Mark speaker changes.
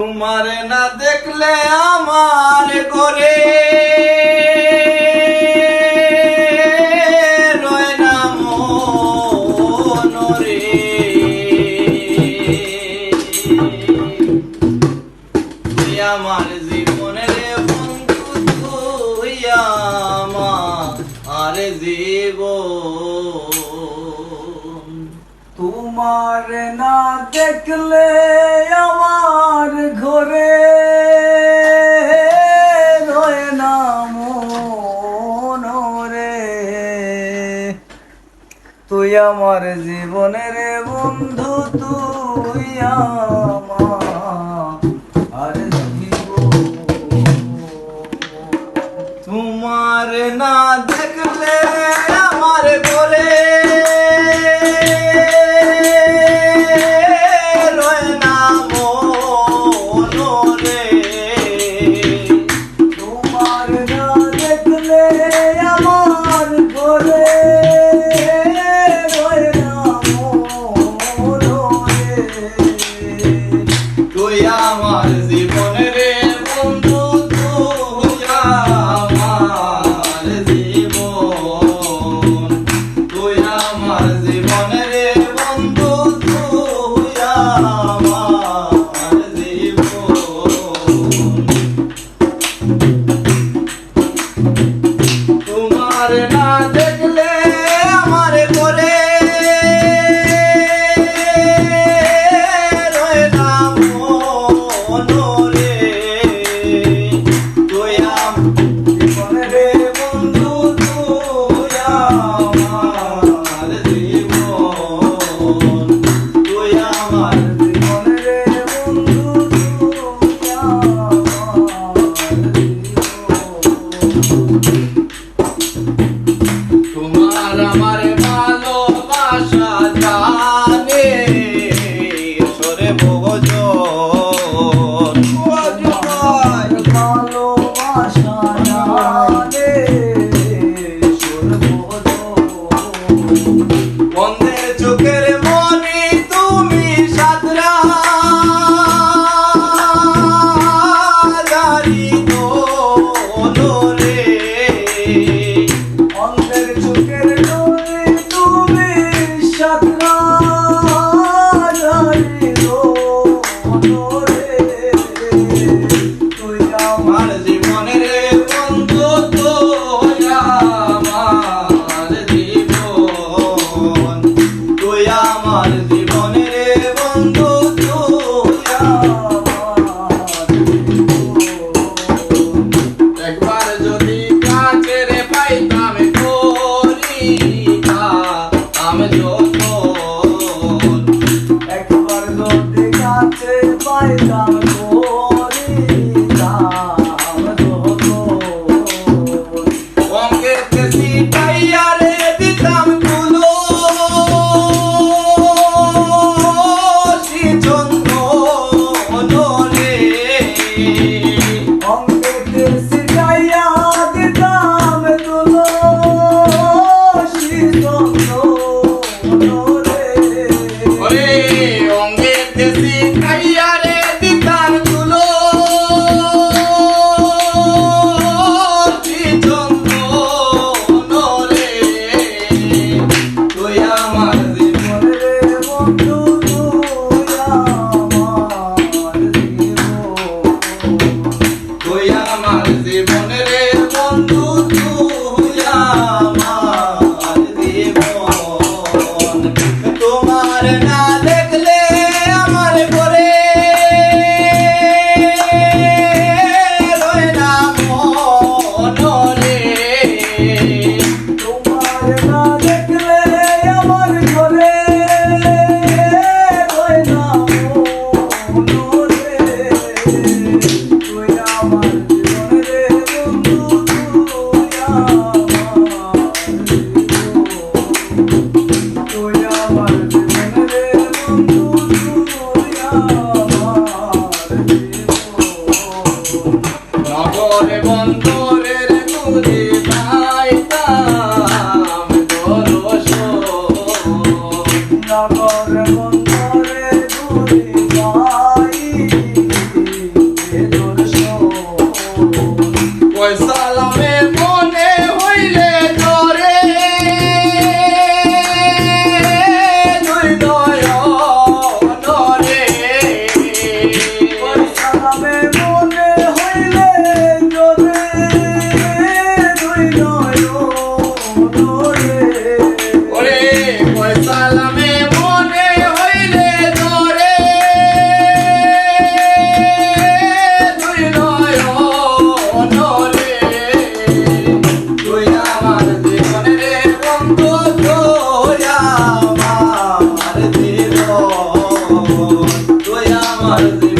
Speaker 1: তোমারে না দেখলে আমার করে আমার জীবনের বন্ধু তুই আমার জীব
Speaker 2: তোমার না দেখলে তুই আমার জীবনের বন্ধু তুই আমার।
Speaker 1: তোমার না দেখলে
Speaker 2: 什 know. la
Speaker 1: corre Olha.